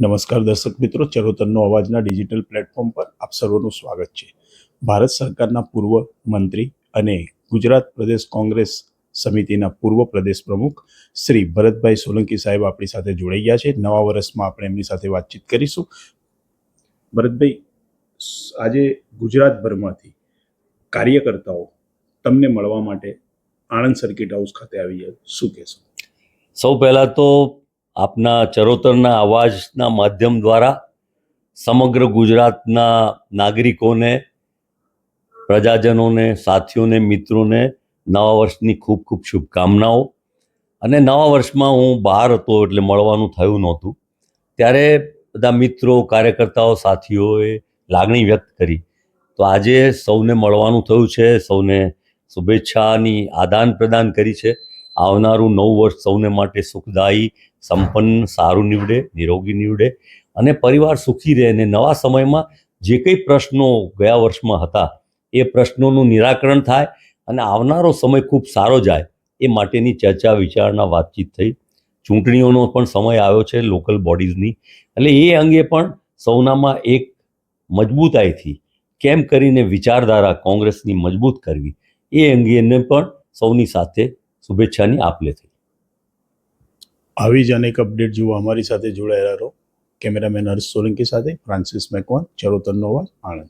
નમસ્કાર દર્શક મિત્રો, ચરોતરનો અવાજના ડિજિટલ પ્લેટફોર્મ પર આપ સર્વનું સ્વાગત છે. ભારત સરકારના પૂર્વ મંત્રી અને ગુજરાત પ્રદેશ કોંગ્રેસ સમિતિના પૂર્વ પ્રદેશ પ્રમુખ શ્રી ભરતભાઈ સોલંકી સાહેબ આપણી સાથે જોડાઈ ગયા છે. નવા વર્ષમાં આપણે એમની સાથે વાતચીત કરીશું. ભરતભાઈ, આજે ગુજરાતભરમાંથી કાર્યકર્તાઓ તમને મળવા માટે આણંદ સર્કિટ હાઉસ ખાતે આવી ગયા. શું કહેશો? સૌ પહેલાં તો આપના ચરોતરના અવાજના માધ્યમ દ્વારા સમગ્ર ગુજરાતના નાગરિકોને, પ્રજાજનોને, સાથીઓને, મિત્રોને નવા વર્ષની ખૂબ ખૂબ શુભકામનાઓ. અને નવા વર્ષમાં હું બહાર હતો એટલે મળવાનું થયું નહોતું. ત્યારે બધા મિત્રો, કાર્યકર્તાઓ, સાથીઓએ લાગણી વ્યક્ત કરી. તો આજે સૌને મળવાનું થયું છે, સૌને શુભેચ્છાની આદાન પ્રદાન કરી છે. આવનારું નવું વર્ષ સૌને માટે સુખદાયી, સંપન્ન, સારું નીવડે, નિરોગી નીવડે અને પરિવાર સુખી રહે અને નવા સમયમાં જે કંઈ પ્રશ્નો ગયા વર્ષમાં હતા, એ પ્રશ્નોનું નિરાકરણ થાય અને આવનારો સમય ખૂબ સારો જાય, એ માટેની ચર્ચા, વિચારણા, વાતચીત થઈ. ચૂંટણીઓનો પણ સમય આવ્યો છે લોકલ બોડીઝની. એટલે એ અંગે પણ સૌનામાં એક મજબૂતાઈથી કેમ કરીને વિચારધારા કોંગ્રેસની મજબૂત કરવી, એ અંગેને પણ સૌની સાથે શુભેચ્છાની આપલે થઈ. આવી જ અનેક અપડેટ જોવા અમારી સાથે જોડાયેલા રહો. કેમેરામેન હર્ષ સોલંકી સાથે, ફ્રાન્સિસ મેકવાન ચરોતરનો અવાજ આણંદ.